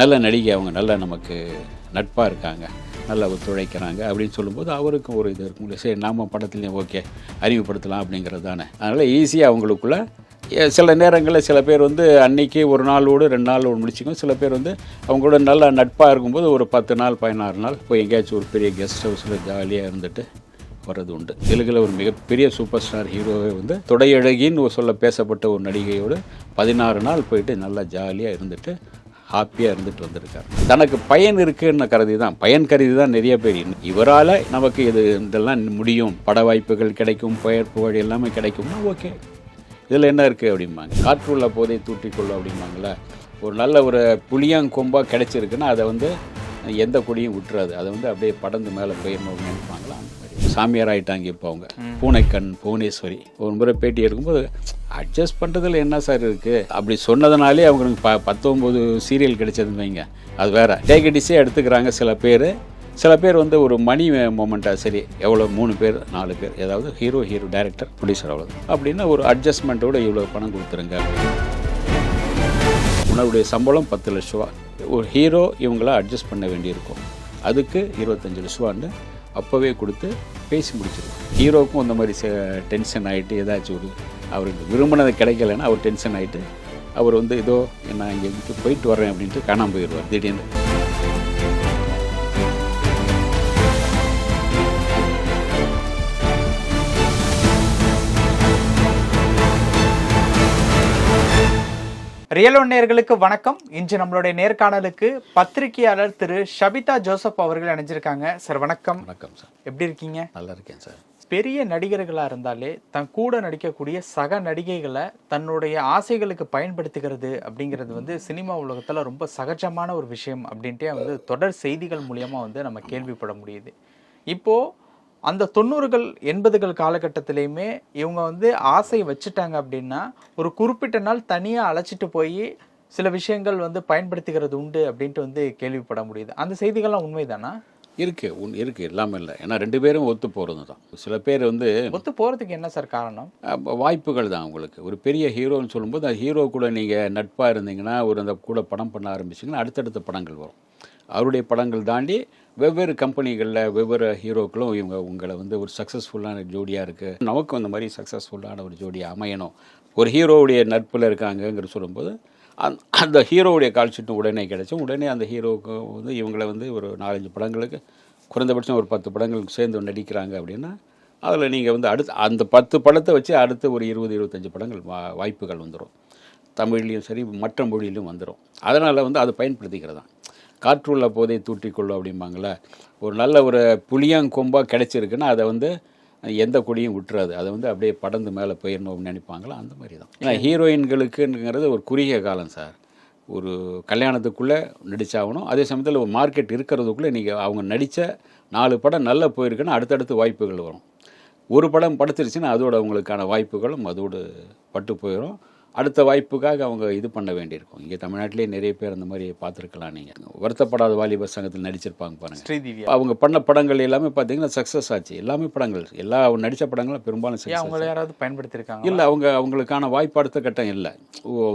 நல்ல நடிகை அவங்க நல்ல நமக்கு நட்பாக இருக்காங்க நல்லா ஒத்துழைக்கிறாங்க அப்படின்னு சொல்லும்போது அவருக்கும் ஒரு இது இருக்கும். சரி நாம் படத்துலேயும் ஓகே அறிமுகப்படுத்தலாம் அப்படிங்கிறது தானே அதனால் ஈஸியாக அவங்களுக்குள்ள சில நேரங்களில் சில பேர் வந்து அன்னைக்கு ஒரு நாளோடு ரெண்டு நாளோடு முடிச்சுக்கும். சில பேர் வந்து அவங்களோட நல்ல நட்பாக இருக்கும்போது ஒரு பத்து நாள் பதினாறு நாள் போய் எங்கேயாச்சும் ஒரு பெரிய கெஸ்ட் ஹவுஸில் ஜாலியாக இருந்துட்டு வர்றது உண்டு. தெலுங்கில் ஒரு மிகப்பெரிய சூப்பர் ஸ்டார் ஹீரோவே வந்து தொடையழகின்னு சொல்ல பேசப்பட்ட ஒரு நடிகையோடு பதினாறு நாள் போயிட்டு நல்லா ஜாலியாக இருந்துட்டு ஹாப்பியாக இருந்துட்டு வந்திருக்காரு. தனக்கு பயன் இருக்குன்னு கருதி தான் பயன் கருதி தான் நிறைய பேர் இவரால் நமக்கு இது இதெல்லாம் முடியும். பட வாய்ப்புகள் கிடைக்கும் பெயர் புகழ் எல்லாமே கிடைக்கும்னா ஓகே இதில் என்ன இருக்குது அப்படிம்பாங்க. காற்றுள்ள போதை தூட்டிக்கொள்ளும் அப்படிம்பாங்களே ஒரு நல்ல ஒரு புளியாங்கொம்பாக கிடைச்சிருக்குன்னா அதை வந்து எந்த கொடியும் விட்டுறாது அதை வந்து அப்படியே படந்து மேலே போயிடணும் நினைப்பாங்களா சாமியார் ஆயிட்டாங்க இப்போ அவங்க. பூனைக்கண் புவனேஸ்வரி. ஒரு முறை பேட்டி எடுக்கும்போது அட்ஜஸ்ட் பண்ணுறதுல என்ன சார் இருக்குது அப்படி சொன்னதுனாலே அவங்களுக்கு ப பத்தொம்போது சீரியல் கிடைச்சதுன்னு வைங்க. அது வேறு. டேகடிஸே எடுத்துக்கிறாங்க சில பேர். சில பேர் வந்து ஒரு மணி மூமெண்ட்டாக சரி எவ்வளோ மூணு பேர் நாலு பேர். ஏதாவது ஹீரோ ஹீரோ டைரக்டர் ப்ரொடியூசர் அவ்வளோ அப்படின்னா ஒரு அட்ஜஸ்ட்மெண்ட்டோட இவ்வளோ பணம் கொடுத்துருங்க. உணவுடைய சம்பளம் பத்து லட்ச ரூபா. ஒரு ஹீரோ இவங்களாம் அட்ஜஸ்ட் பண்ண வேண்டியிருக்கும். அதுக்கு இருபத்தஞ்சு லட்ச ரூபான்னு அப்போவே கொடுத்து பேசி முடிச்சிருவோம். ஹீரோவுக்கும் அந்த மாதிரி டென்ஷன் ஆகிட்டு ஏதாச்சும் ஒரு அவருக்கு விரும்பினது கிடைக்கலன்னா அவர் டென்ஷன் ஆகிட்டு அவர் வந்து ஏதோ நான் இங்கே போயிட்டு வரேன் அப்படின்ட்டு காணாமல் போயிடுவார் திடீர்னு. ரியலோ நேயர்களுக்கு வணக்கம். இன்று நம்மளுடைய நேர்காணலுக்கு பத்திரிகையாளர் திரு ஷபிதா ஜோசப் அவர்கள் இணைஞ்சிருக்காங்க. சார் வணக்கம். வணக்கம் சார். எப்படி இருக்கீங்க? நல்லா இருக்கேன் சார். பெரிய நடிகர்களாக இருந்தாலே தன் கூட நடிக்கக்கூடிய சக நடிகைகளை தன்னுடைய ஆசைகளுக்கு பயன்படுத்திக்கிறது அப்படிங்கிறது வந்து சினிமா உலகத்தில் ரொம்ப சகஜமான ஒரு விஷயம் அப்படின்ட்டே வந்து தொடர் செய்திகள் மூலியமாக வந்து நம்ம கேள்விப்பட முடியுது. இப்போது அந்த தொண்ணூறுகள் எண்பதுகள் காலகட்டத்திலையுமே இவங்க வந்து ஆசை வச்சுட்டாங்க அப்படின்னா ஒரு குறிப்பிட்ட நாள் தனியாக அழைச்சிட்டு போய் சில விஷயங்கள் வந்து பயன்படுத்திக்கிறது உண்டு அப்படின்ட்டு வந்து கேள்விப்பட முடியுது. அந்த செய்திகள்லாம் உண்மைதானா? இருக்கு. உன் இருக்கு. இல்லாமல் இல்லை. ஏன்னா ரெண்டு பேரும் ஒத்து போகிறது தான் சில பேர் வந்து ஒத்து போகிறதுக்கு என்ன சார் காரணம்? வாய்ப்புகள் தான் உங்களுக்கு ஒரு பெரிய ஹீரோன்னு சொல்லும்போது அந்த ஹீரோ கூட நீங்கள் நட்பாக இருந்தீங்கன்னா ஒரு அந்த கூட படம் பண்ண ஆரம்பிச்சிங்கன்னா அடுத்தடுத்த படங்கள் வரும். அவருடைய படங்கள் தாண்டி வெவ்வேறு கம்பெனிகளில் வெவ்வேறு ஹீரோக்களும் இவங்க உங்களை வந்து ஒரு சக்ஸஸ்ஃபுல்லான ஜோடியாக இருக்குது நமக்கும் அந்த மாதிரி சக்ஸஸ்ஃபுல்லான ஒரு ஜோடியாக அமையணும். ஒரு ஹீரோவுடைய நட்பில் இருக்காங்கங்கிற சொல்லும்போது அந் அந்த ஹீரோவுடைய கால்ஷீட்டும் உடனே கிடைச்சும் உடனே அந்த ஹீரோவுக்கு வந்து இவங்களை வந்து ஒரு நாலஞ்சு படங்களுக்கு குறைந்தபட்சம் ஒரு பத்து படங்களுக்கு சேர்ந்து நடிக்கிறாங்க அப்படின்னா அதில் நீங்கள் வந்து அடுத்து அந்த பத்து படத்தை வச்சு அடுத்து ஒரு இருபது இருபத்தஞ்சி படங்கள் வா வாய்ப்புகள் வந்துடும் தமிழ்லையும் சரி மற்ற மொழியிலும் வந்துடும் அதனால் வந்து அதை பயன்படுத்திக்கிறது? தான் காற்றுள்ள போதை தூற்றிக்கொள்ளும் அப்படிம்பாங்களே ஒரு நல்ல ஒரு புளியாங்கொம்பாக கிடைச்சிருக்குன்னா அதை வந்து எந்த கொடியும் விட்டுறாது அதை வந்து அப்படியே படந்து மேலே போயிடணும் அப்படின்னு நினைப்பாங்களா? அந்த மாதிரி தான் ஏன்னா ஹீரோயின்களுக்குங்கிறது ஒரு குறுகிய காலம் சார். ஒரு கல்யாணத்துக்குள்ளே நடிச்சாகணும். அதே சமயத்தில் ஒரு மார்க்கெட் இருக்கிறதுக்குள்ளே நீங்கள் அவங்க நடித்த நாலு படம் நல்லா போயிருக்குன்னா அடுத்தடுத்து வாய்ப்புகள் வரும். ஒரு படம் படுத்துருச்சுன்னா அதோட அவங்களுக்கான வாய்ப்புகளும் அதோடு பட்டு போயிடும் அடுத்த வாய்ப்புக்காக அவங்க இது பண்ண வேண்டியிருக்கும். இங்கே தமிழ்நாட்டிலே நிறைய பேர் அந்த மாதிரி பார்த்துருக்கலாம் நீங்கள் வருத்தப்படாத வாலிபர் சங்கத்தில் நடிச்சிருப்பாங்க பாருங்கள் அவங்க பண்ண படங்கள் எல்லாமே பார்த்தீங்கன்னா சக்ஸஸ் ஆச்சு. எல்லாமே படங்கள். எல்லா அவங்க நடித்த படங்களும் பெரும்பாலும் அவங்கள யாராவது பயன்படுத்தியிருக்காங்க இல்லை அவங்க அவங்களுக்கான வாய்ப்பு அடுத்த கட்டம் இல்லை.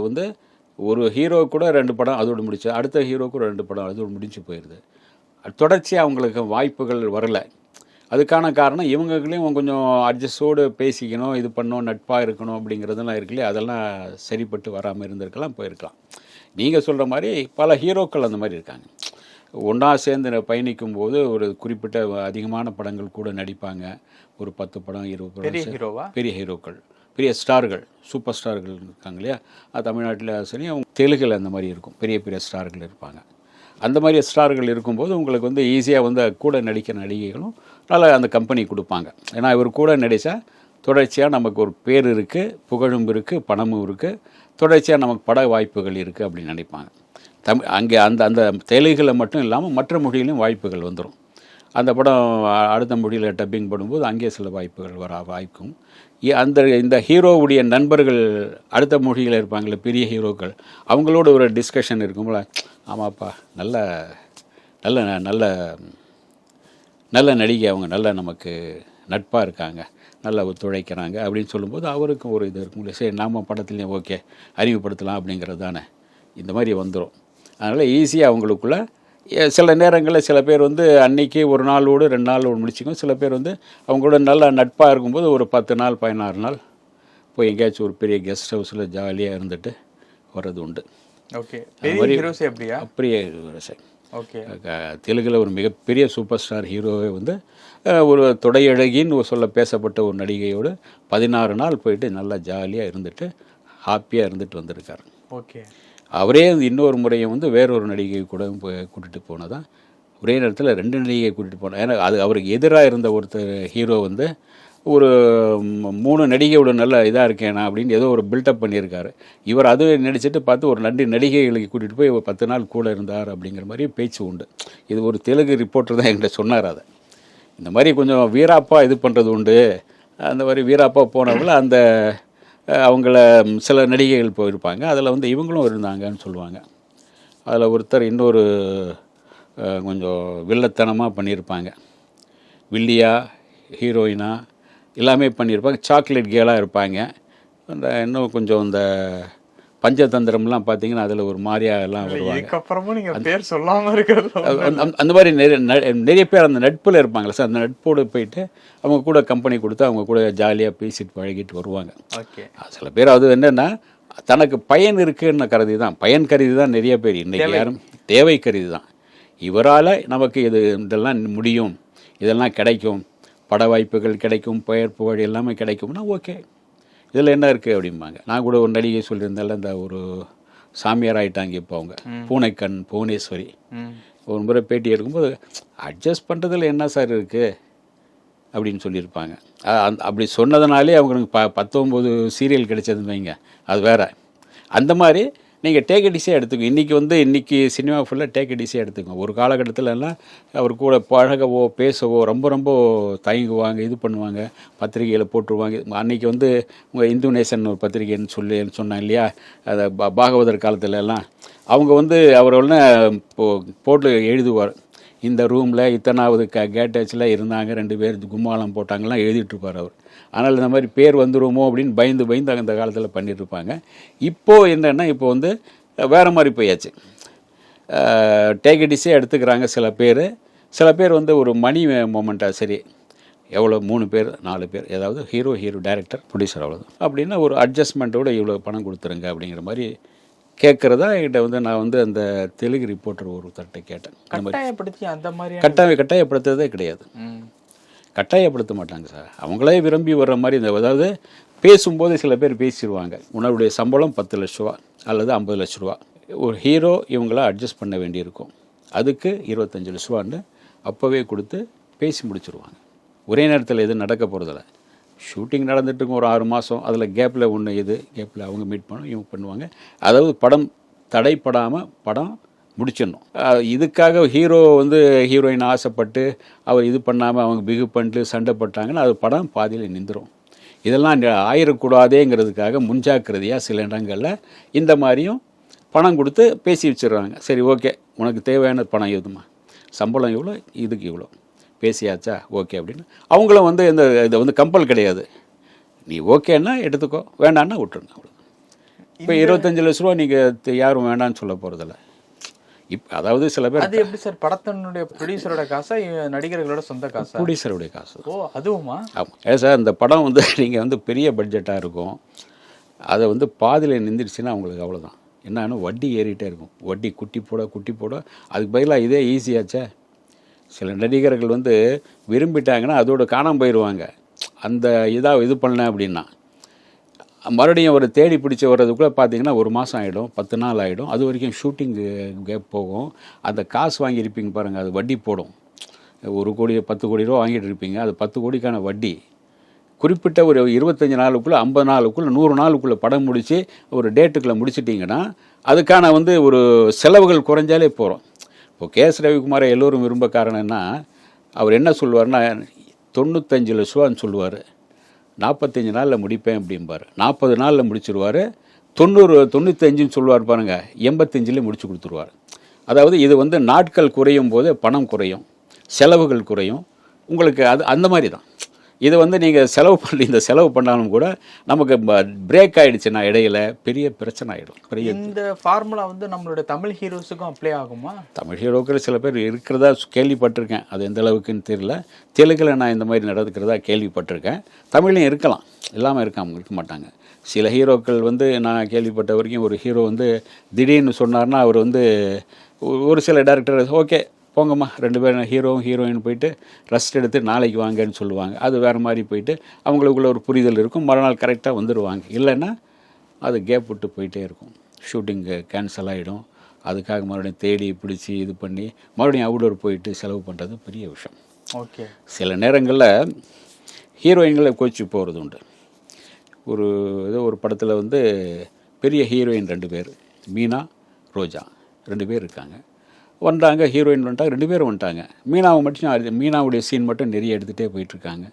வந்து ஒரு ஹீரோ கூட ரெண்டு படம் அதோடு முடிச்சு அடுத்த ஹீரோ கூட ரெண்டு படம் அதோடு முடிஞ்சு போயிடுது தொடர்ச்சியாக அவங்களுக்கு வாய்ப்புகள் வரல. அதுக்கான காரணம் இவங்களையும் கொஞ்சம் அட்ஜஸ்டோடு பேசிக்கணும் இது பண்ணணும் நட்பாக இருக்கணும் அப்படிங்கிறதெல்லாம் இருக்குல்லையே? அதெல்லாம் சரிப்பட்டு வராமல் இருந்திருக்கலாம் போயிருக்கலாம். நீங்கள் சொல்கிற மாதிரி பல ஹீரோக்கள் அந்த மாதிரி இருக்காங்க. ஒன்றா சேர்ந்து பயணிக்கும் போது ஒரு குறிப்பிட்ட அதிகமான படங்கள் கூட நடிப்பாங்க. ஒரு பத்து படம் இருபது படம் பெரிய ஹீரோவா? பெரிய ஹீரோக்கள். பெரிய ஸ்டார்கள் சூப்பர் ஸ்டார்கள் இருக்காங்க இல்லையா? தமிழ்நாட்டில் சரி அவங்க தெலுங்கில் அந்த மாதிரி இருக்கும். பெரிய பெரிய ஸ்டார்கள் இருப்பாங்க. அந்த மாதிரி ஸ்டார்கள் இருக்கும்போது உங்களுக்கு வந்து ஈஸியாக வந்து கூட நடிக்கிற நடிகைகளும் நல்லா அந்த கம்பெனி கொடுப்பாங்க. ஏன்னா இவர் கூட நடித்தா தொடர்ச்சியாக நமக்கு ஒரு பேர் இருக்குது புகழும் இருக்குது பணமும் இருக்குது தொடர்ச்சியாக நமக்கு பட வாய்ப்புகள் இருக்குது அப்படின்னு நினைப்பாங்க. தமிழ் அங்கே அந்த அந்த தெலுங்கில் மட்டும் இல்லாமல் மற்ற மொழியிலும் வாய்ப்புகள் வந்துடும் அந்த படம் அடுத்த மொழியில் டப்பிங் பண்ணும்போது அங்கே சில வாய்ப்புகள் வர வாய்க்கும் அந்த இந்த ஹீரோவுடைய நண்பர்கள் அடுத்த மொழியில் இருப்பாங்களே பெரிய ஹீரோக்கள். அவங்களோட ஒரு டிஸ்கஷன் இருக்கும்ல ஆமாப்பா நல்ல நல்ல நல்ல நல்ல நடிகை அவங்க நல்ல நமக்கு நட்பாக இருக்காங்க நல்லா ஒத்துழைக்கிறாங்க அப்படின்னு சொல்லும்போது அவருக்கும் ஒரு இது இருக்கும் சரி நாம் படத்துலேயும் ஓகே அறிவுப்படுத்தலாம் அப்படிங்கிறது தானே. இந்த மாதிரி வந்துடும் அதனால் ஈஸியாக அவங்களுக்குள்ளே சில நேரங்களில் சில பேர் வந்து அன்னைக்கு ஒரு நாளோடு ரெண்டு நாளோடு முடிச்சுக்கும். சில பேர் வந்து அவங்களோட நல்ல நட்பாக இருக்கும்போது ஒரு பத்து நாள் பதினாறு நாள் போய் எங்கேயாச்சும் ஒரு பெரிய கெஸ்ட் ஹவுஸில் ஜாலியாக இருந்துட்டு வர்றது உண்டு. ஓகே. பெரிய ஹீரோஸ் அப்படியே? ஓகே. தெலுங்கில் ஒரு மிகப்பெரிய சூப்பர் ஸ்டார் ஹீரோவே வந்து ஒரு தொடையழகின்னு ஒரு சொல்ல பேசப்பட்ட ஒரு நடிகையோடு பதினாறு நாள் போயிட்டு நல்லா ஜாலியாக இருந்துட்டு ஹாப்பியாக இருந்துட்டு வந்திருக்காரு. ஓகே. அவரே இன்னொரு முறையும் வந்து வேறொரு நடிகை கூட போய் கூட்டிகிட்டு போனதான் ஒரே நேரத்தில் ரெண்டு நடிகையை கூட்டிகிட்டு போனேன் ஏன்னா அது அவருக்கு எதிராக இருந்த ஒருத்தர் ஹீரோ வந்து ஒரு மூணு நடிகையோட நல்ல இதாக இருக்கேனா அப்படின்னு ஏதோ ஒரு பில்டப் பண்ணியிருக்காரு. இவர் அது நடிச்சிட்டு பார்த்து ஒரு நன்றி நடிகைகளுக்கு கூட்டிகிட்டு போய் ஒரு பத்து நாள் கூட இருந்தார் அப்படிங்கிற மாதிரி பேச்சு உண்டு. இது ஒரு தெலுங்கு ரிப்போர்ட்டர் தான் என்கிட்ட சொன்னார் அதை. இந்த மாதிரி கொஞ்சம் வீராப்பா இது பண்ணுறது உண்டு. அந்த மாதிரி வீராப்பா போனவங்கள அந்த அவங்கள சில நடிகைகள் போயிருப்பாங்க. அதில் வந்து இவங்களும் இருந்தாங்கன்னு சொல்லுவாங்க. அதில் ஒருத்தர் இன்னொரு கொஞ்சம் வில்லத்தனமாக பண்ணியிருப்பாங்க வில்லியா ஹீரோயினா எல்லாமே பண்ணியிருப்பாங்க சாக்லேட் கேலாக இருப்பாங்க. அந்த இன்னும் கொஞ்சம் இந்த பஞ்சதந்திரம்லாம் பார்த்தீங்கன்னா அதில் ஒரு மாதிரியா எல்லாம் வருவாங்க. இதுக்கப்புறமும் நீங்க பேர் சொல்லாம இருக்கிறது அந்த- மாதிரி நிறைய நிறைய பேர் அந்த நட்பில் இருப்பாங்களே சார் அந்த நட்போடு போயிட்டு அவங்க கூட கம்பெனி கொடுத்து அவங்க கூட ஜாலியாக பேசிட்டு பழகிட்டு வருவாங்க. ஓகே. சில பேர் அது என்னென்னா தனக்கு பயன் இருக்குன்னு கருதி தான் பயன் கருதி தான் நிறைய பேர் இன்றைக்கி யாரும் தேவை கருதி தான் இவரால் நமக்கு இது இதெல்லாம் முடியும். இதெல்லாம் கிடைக்கும். பட வாய்ப்புகள் கிடைக்கும் பெயர் புகழ் எல்லாமே கிடைக்கும்னா ஓகே. இதில் என்ன இருக்குது அப்படிம்பாங்க. நான் கூட ஒரு நடிகை சொல்லியிருந்தேன்ல இந்த ஒரு சாமியார் ஆயிட்டாங்க இப்போ அவங்க. பூனைக்கண் புவனேஸ்வரி. ஒரு முறை பேட்டி எடுக்கும்போது அட்ஜஸ்ட் பண்ணுறதுல என்ன சார் இருக்குது அப்படின்னு சொல்லியிருப்பாங்க. அ- அந்த- அப்படி சொன்னதுனாலே அவங்களுக்கு ப பத்தொம்போது சீரியல் கிடைச்சதுன்னு வைங்க. அது வேற. அந்த மாதிரி நீங்கள் டேக் டிஸே எடுத்துக்கோ. இன்றைக்கி வந்து இன்றைக்கி சினிமா ஃபுல்லாக டேக் டிஸே எடுத்துக்கோங்க ஒரு காலகட்டத்திலலாம் அவர் கூட பழகவோ பேசவோ ரொம்ப ரொம்ப தயங்குவாங்க இது பண்ணுவாங்க பத்திரிகையில் போட்டுருவாங்க. அன்றைக்கி வந்து உங்கள் இந்து நேசன் ஒரு பத்திரிகைன்னு சொல்லி சொன்னேன் இல்லையா? அதை பாகவதர் காலத்துல எல்லாம் அவங்க வந்து அவர் ஒன்று போ போட்டு எழுதுவார். இந்த ரூமில் இத்தனாவது க கேட்டேஜில் இருந்தாங்க ரெண்டு பேர் கும்மாளம் போட்டாங்கலாம் எழுதிட்டுருப்பார் அவர். ஆனால் இந்த மாதிரி பேர் வந்துருமோ அப்படின்னு பயந்து பயந்து அந்த காலத்தில் பண்ணிட்டு இருப்பாங்க இப்போது என்னென்னா இப்போ வந்து வேறு மாதிரி போயாச்சு. டேக்கடிஸே எடுத்துக்கிறாங்க சில பேர். சில பேர் வந்து ஒரு மணி மொமெண்ட்டாக சரி எவ்வளோ மூணு பேர் நாலு பேர் ஏதாவது ஹீரோ ஹீரோ டைரக்டர் ப்ரொடியூசர் அவ்வளோதான் அப்படின்னா ஒரு அட்ஜஸ்ட்மெண்ட்டோட இவ்வளோ பணம் கொடுத்துருங்க அப்படிங்கிற மாதிரி கேட்குறதா என்கிட்ட வந்து நான் வந்து அந்த தெலுங்கு ரிப்போர்ட்டர் ஒருத்தர்கிட்ட கேட்டேன். கட்டாயப்படுத்தி அந்த மாதிரி கட்டாய கட்டாயப்படுத்துறதே கிடையாது. கட்டாயப்படுத்த மாட்டாங்க சார். அவங்களே விரும்பி வர்ற மாதிரி இந்த அதாவது பேசும்போது சில பேர் பேசிடுவாங்க உன்னுடைய சம்பளம் பத்து லட்ச ரூபா அல்லது ஐம்பது லட்ச ரூபா. ஒரு ஹீரோ இவங்களாம் அட்ஜஸ்ட் பண்ண வேண்டியிருக்கும். அதுக்கு இருபத்தஞ்சு லட்ச ரூபான்னு அப்போவே கொடுத்து பேசி முடிச்சுருவாங்க. ஒரே நேரத்தில் எதுவும் நடக்க போகிறதில்ல ஷூட்டிங் நடந்துட்டு ஒரு ஆறு மாதம் அதில் கேப்பில் ஒன்று இது கேப்பில் அவங்க மீட் பண்ணும் இவங்க பண்ணுவாங்க. அதாவது படம் தடைப்படாமல் படம் முடிச்சிடணும். இதுக்காக ஹீரோ வந்து ஹீரோயின் ஆசைப்பட்டு அவர் இது பண்ணாமல் அவங்க பிகு பண்ணிட்டு சண்டை போட்டாங்கன்னா அது படம் பாதியில் நின்றுடும் இதெல்லாம் ஆயிடக்கூடாதேங்கிறதுக்காக முன்ஜாக்கிரதையாக சில இடங்களில் இந்த மாதிரியும் பணம் கொடுத்து பேசி வச்சிடுறாங்க. சரி ஓகே உனக்கு தேவையான பணம் எதுமா? சம்பளம் இவ்வளோ இதுக்கு இவ்வளோ பேசியாச்சா? ஓகே அப்படின்னு. அவங்களும் வந்து இந்த இதை வந்து கம்பல் கிடையாது. நீ ஓகேன்னா எடுத்துக்கோ வேண்டான்னா விட்டுருங்க அவ்வளோ இப்போ இருபத்தஞ்சு லட்ச ரூபா நீங்கள் யாரும் வேண்டாம்னு சொல்ல போகிறதில்ல இப்போ அதாவது சில பேர் அது எப்படி சார்? படத்தினுடைய ப்ரொடியூசரோட காசா நடிகர்களோட சொந்த காசா? ப்ரொடியூசருடைய காசு. ஓ அதுவுமா? ஆமாம் ஏன் சார் இந்த படம் வந்து நீங்கள் வந்து பெரிய பட்ஜெட்டாக இருக்கும். அதை வந்து பாதியில் நின்றுடுச்சுன்னா அவங்களுக்கு அவ்வளோதான் என்னன்னு வட்டி ஏறிட்டே இருக்கும். வட்டி குட்டி போட குட்டி போட அதுக்கு பதிலாக இதே ஈஸியாச்சே சில நடிகர்கள் வந்து விரும்பிட்டாங்கன்னா அதோட காணாம போயிடுவாங்க அந்த இதாக இது பண்ணல அப்படின்னா. மறுபடியும் ஒரு தேடி பிடிச்சி வர்றதுக்குள்ளே பார்த்தீங்கன்னா ஒரு மாதம் ஆகிடும் பத்து நாள் ஆகிடும் அது வரைக்கும் ஷூட்டிங்கு கேப் போகும். அந்த காசு வாங்கியிருப்பீங்க பாருங்கள் அது வட்டி போடும். ஒரு கோடி பத்து கோடி ரூபா வாங்கிட்டு இருப்பீங்க அது பத்து கோடிக்கான வட்டி. குறிப்பிட்ட ஒரு இருபத்தஞ்சி நாளுக்குள்ளே ஐம்பது நாளுக்குள்ளே நூறு நாளுக்குள்ளே படம் முடித்து ஒரு டேட்டுக்குள்ளே முடிச்சிட்டிங்கன்னா அதுக்கான வந்து ஒரு செலவுகள் குறைஞ்சாலே போகிறோம் இப்போ கே எஸ் ரவிக்குமாரை எல்லோரும் விரும்ப காரணம்னா அவர் என்ன சொல்லுவார்னா தொண்ணூத்தஞ்சு லட்ச ரூபான்னு சொல்லுவார். நாற்பத்தஞ்சு நாளில் முடிப்பேன் அப்படிம்பார். நாற்பது நாளில் முடிச்சிருவார். தொண்ணூறு தொண்ணூத்தஞ்சுன்னு சொல்லுவார் பாருங்கள் எண்பத்தஞ்சில் முடிச்சு கொடுத்துருவார். அதாவது இது வந்து நாட்கள் குறையும் போது பணம் குறையும். செலவுகள் குறையும். உங்களுக்கு அது அந்த மாதிரி தான். இது வந்து நீங்கள் செலவு பண்ணி இந்த செலவு பண்ணாலும் கூட நமக்கு பிரேக் ஆயிடுச்சுன்னா இடையில பெரிய பிரச்சனை ஆகிடும் பெரிய இந்த ஃபார்முலா வந்து நம்மளுடைய தமிழ் ஹீரோஸுக்கும் அப்ளை ஆகுமா? தமிழ் ஹீரோக்கள் சில பேர் இருக்கிறதா கேள்விப்பட்டிருக்கேன். அது எந்த அளவுக்குன்னு தெரியல. தெலுங்கில் நான் இந்த மாதிரி நடக்கிறதா கேள்விப்பட்டிருக்கேன். தமிழ்லையும் இருக்கலாம். இல்லாமல் இருக்காம இருக்க மாட்டாங்க. சில ஹீரோக்கள் வந்து நான் கேள்விப்பட்ட வரைக்கும் ஒரு ஹீரோ வந்து திடீர்னு சொன்னார்னா அவர் வந்து ஒரு சில டேரக்டர் ஓகே போங்கம்மா ரெண்டு பேரும் ஹீரோவும் ஹீரோயின் போயிட்டு ரெஸ்ட் எடுத்து நாளைக்கு வாங்கன்னு சொல்லுவாங்க. அது வேறு மாதிரி போயிட்டு அவங்களுக்குள்ள ஒரு புரிதல் இருக்கும். மறுநாள் கரெக்டாக வந்துடுவாங்க இல்லைன்னா அது கேப் விட்டு போயிட்டே இருக்கும். ஷூட்டிங்கு கேன்சல் ஆகிடும் அதுக்காக மறுபடியும் தேடி பிடிச்சி இது பண்ணி மறுபடியும் அவுடோர் போயிட்டு செலவு பண்ணுறது பெரிய விஷயம். ஓகே சில நேரங்களில் ஹீரோயின்களை கோச்சு போகிறது உண்டு. ஒரு ஏதோ ஒரு படத்தில் வந்து பெரிய ஹீரோயின் ரெண்டு பேர். மீனா ரோஜா. ரெண்டு பேர் இருக்காங்க. வந்தாங்க ஹீரோயின் வந்துட்டாங்க ரெண்டு பேரும் வந்துட்டாங்க. மீனாவை மட்டும் மீனாவுடைய சீன் மட்டும் நிறைய எடுத்துகிட்டே போயிட்டுருக்காங்க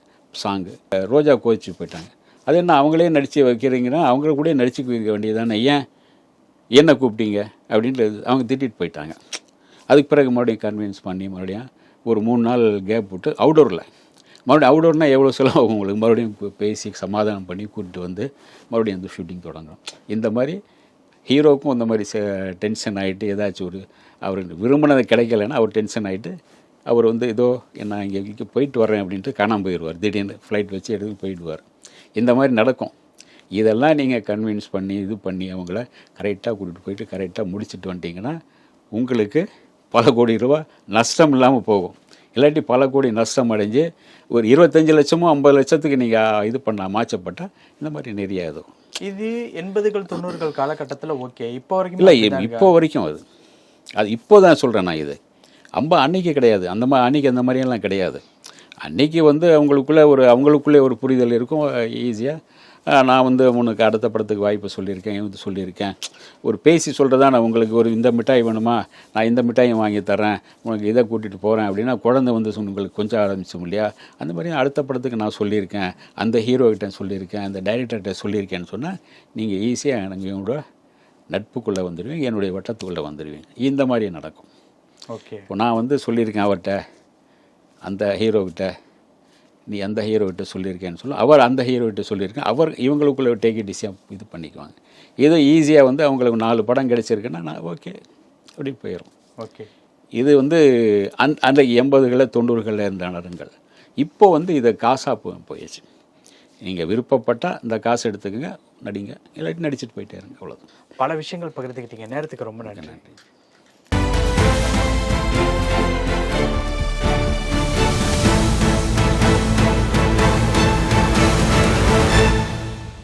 சாங்கு ரோஜா கோச்சு போயிட்டாங்க. அது என்ன அவங்களே நடித்து வைக்கிறீங்கன்னா அவங்கள கூட நடிச்சு வைக்க வேண்டியதானே ஏன்? என்ன கூப்பிட்டீங்க? அப்படின்ட்டு அவங்க திட்டிட்டு போயிட்டாங்க. அதுக்கு பிறகு மறுபடியும் கன்வின்ஸ் பண்ணி மறுபடியும் ஒரு மூணு நாள் கேப் விட்டு அவுடோரில் மறுபடியும் அவுடோர்னால் எவ்வளோ செலவாகும் உங்களுக்கு? மறுபடியும் பேசி சமாதானம் பண்ணி கூப்பிட்டு வந்து மறுபடியும் அந்த ஷூட்டிங் தொடங்குறோம். இந்த மாதிரி ஹீரோக்கும் இந்த மாதிரி டென்ஷன் ஆகிட்டு ஏதாச்சும் ஒரு அவர் விரும்பினது கிடைக்கலன்னா அவர் டென்ஷன் ஆகிட்டு அவர் வந்து ஏதோ நான் இங்கே இங்கே போயிட்டு வரேன் அப்படின்ட்டு காணாமல் போயிடுவார். திடீர்னு ஃப்ளைட் வச்சு எடுத்து போயிடுவார். இந்த மாதிரி நடக்கும். இதெல்லாம் நீங்கள் கன்வின்ஸ் பண்ணி இது பண்ணி அவங்கள கரெக்டாக கூட்டிகிட்டு போயிட்டு கரெக்டாக முடிச்சுட்டு வந்துட்டிங்கன்னா உங்களுக்கு பல கோடி ரூபா நஷ்டம் இல்லாமல் போகும். இல்லாட்டி பல கோடி நஷ்டம் அடைஞ்சு ஒரு இருபத்தஞ்சு லட்சமோ ஐம்பது லட்சத்துக்கு நீங்கள் இது பண்ண மாச்சப்பட்டால் இந்த மாதிரி நிறைய இதுவும் இது எண்பதுகள் தொண்ணூறுகள் காலகட்டத்துல ஓகே இப்போ வரைக்கும் இல்லை? இப்போ வரைக்கும் அது. அது இப்போ தான் சொல்கிறேன் நான் இது. அம்ப அன்னைக்கு கிடையாது. அந்த மாதிரி அன்னைக்கு அந்த மாதிரியெல்லாம் கிடையாது. அன்னைக்கு வந்து அவங்களுக்குள்ளே ஒரு அவங்களுக்குள்ளே ஒரு புரிதல் இருக்கும் ஈஸியாக நான் வந்து உனக்கு அடுத்த படத்துக்கு வாய்ப்பு சொல்லியிருக்கேன் இது சொல்லியிருக்கேன். ஒரு பேசி சொல்கிறதா நான் உங்களுக்கு ஒரு இந்த மிட்டாய் வேணுமா? நான் இந்த மிட்டாயும் வாங்கி தரேன் உனக்கு இதை கூட்டிகிட்டு போகிறேன் அப்படின்னா குழந்தை வந்து உங்களுக்கு கொஞ்சம் ஆரம்பிச்சோம் இல்லையா? அந்த மாதிரி அடுத்த படத்துக்கு நான் சொல்லியிருக்கேன். அந்த ஹீரோகிட்ட சொல்லியிருக்கேன் அந்த டைரக்டர்கிட்ட சொல்லியிருக்கேன்னு சொன்னால் நீங்கள் ஈஸியாக எனக்கு என்னோட நட்புக்குள்ளே வந்துடுவீங்க என்னுடைய வட்டத்துக்குள்ளே வந்துடுவீங்க இந்த மாதிரி நடக்கும். ஓகே இப்போ நான் வந்து சொல்லியிருக்கேன் அவர்கிட்ட அந்த ஹீரோக்கிட்ட நீ அந்த ஹீரோகிட்ட சொல்லியிருக்கேன்னு சொல்ல. அவர் அந்த ஹீரோகிட்ட சொல்லியிருக்கேன். அவர் இவங்களுக்குள்ள டேக் இட் ஈஸியாக இது பண்ணிக்குவாங்க. இது ஈஸியாக வந்து அவங்களுக்கு நாலு படம் கிடைச்சிருக்குன்னா நான் ஓகே அப்படி போயிடும் ஓகே இது வந்து அந் அந்த எண்பதுகளில் தொண்ணூறுகளில் இருந்த நடங்கள் இப்போ வந்து இதை காசாக போ போயிடுச்சு நீங்கள் விருப்பப்பட்டால் இந்த காசு எடுத்துக்கங்க நடிங்க. இல்லாட்டி நடிச்சிட்டு போயிட்டே இருங்க அவ்வளோதான் பல விஷயங்கள் பகிர்ந்துக்கிட்டீங்க நேரத்துக்கு ரொம்ப நன்றி.